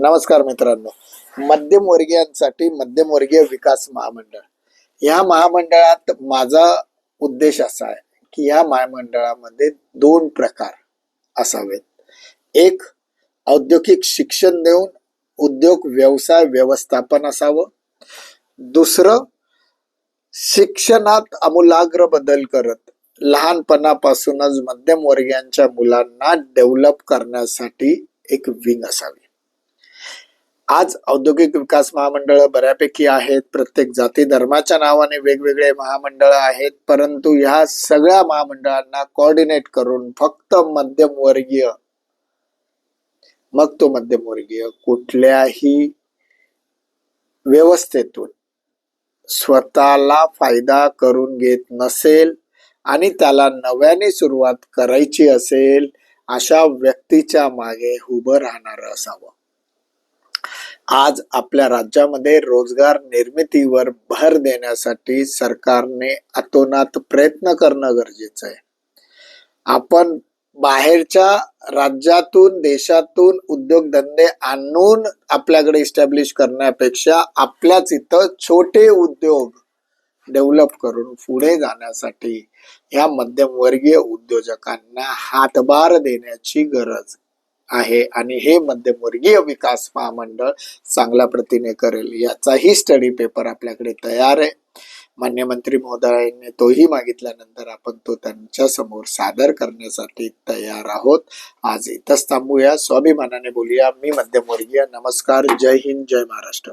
नमस्कार मित्रांनो. मध्यमवर्गीयांसाठी मध्यमवर्गीय विकास महामंडळ. या महामंडळात माझा उद्देश असा आहे की या महामंडळामध्ये दोन प्रकार असावेत. एक औद्योगिक शिक्षण देऊन उद्योग व्यवसाय व्यवस्थापन असावं. दुसरं शिक्षणात आमूलाग्र बदल करत लहानपणापासूनच मध्यमवर्गीयांच्या मुलांना डेव्हलप करण्यासाठी एक विंग असावी. आज औद्योगिक विकास महामंडळ बऱ्यापैकी आहेत. प्रत्येक जाती धर्माच्या नावाने वेगवेगळे महामंडळ आहेत. परंतु ह्या सगळ्या महामंडळांना कोऑर्डिनेट करून फक्त मध्यमवर्गीय मग तो मध्यमवर्गीय कुठल्याही व्यवस्थेतून स्वतःला फायदा करून घेत नसेल आणि त्याला नव्याने सुरुवात करायची असेल अशा व्यक्तीच्या मागे उभं राहणार असावं. आज आपल्या राज्यामध्ये रोजगार निर्मितीवर भर देण्यासाठी सरकारने अतोनात प्रयत्न करणं गरजेचं आहे. आपण बाहेरच्या राज्यातून देशातून उद्योगधंदे आणून आपल्याकडे इस्टॅब्लिश करण्यापेक्षा आपल्याच इथं छोटे उद्योग डेव्हलप करून पुढे जाण्यासाठी या मध्यमवर्गीय उद्योजकांना हातभार देण्याची गरज आहे आणि हे मध्यमवर्गीय विकास महामंडळ चांगल्या प्रतीने करेल याचाही स्टडी पेपर आपल्याकडे तयार आहे. मान्य मंत्री महोदयांनी तोही मागितल्यानंतर आपण तो त्यांच्यासमोर सादर करण्यासाठी तयार आहोत. आज इथंच थांबूया. स्वाभिमानाने बोलूया. मी मध्यमवर्गीय. नमस्कार. जय हिंद. जय महाराष्ट्र.